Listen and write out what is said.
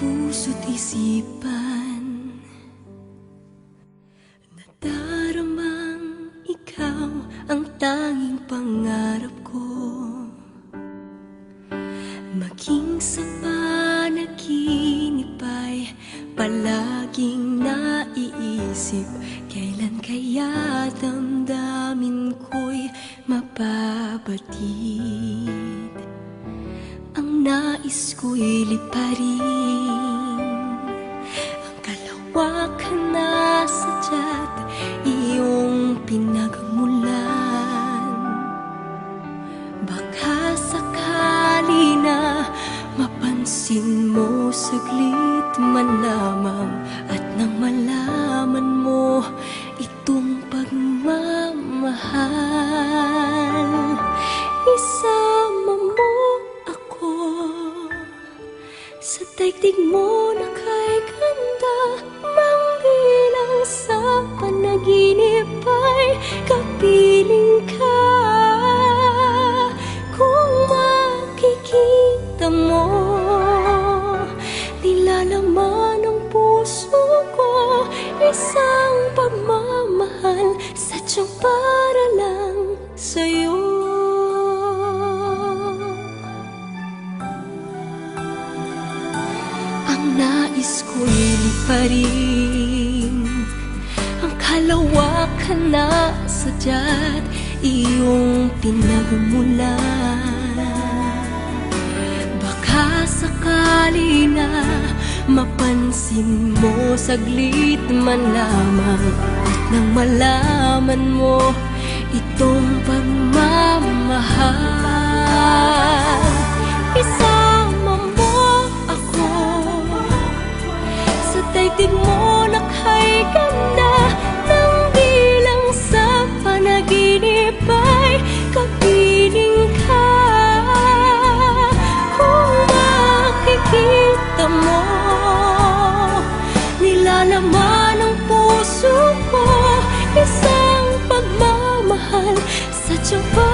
puso't isipan Nadaramang ikaw ang tanging pangarap ko. Maging sa panaginip ay palaging naiisip Kailan kaya damdamin ko'y mapabatid nais ko'y liparin. Ang kalawakan na sadyat iyong pinagmulan. Baka sakali na mapansin mo saglit man lamang sa daigdig mo na kay ganda Mang bilang sa panaginip ay kapiling ka. Kung makikita mo Nilalaman ng puso ko Isang pagmamahal Sadyang para lang sa'yo Ang nais ko'y liparin. Ang kalawakan na sadyat iyong pinagmulan Baka sakali na mapansin mo saglit man lamang At nang malaman mo itong pagmamahal daigdig mo na kay ganda Nang bilang sa panaginip ay kapiling ka Kung makikita mo. Nilalaman ng puso ko Isang pagmamahal sa tiyan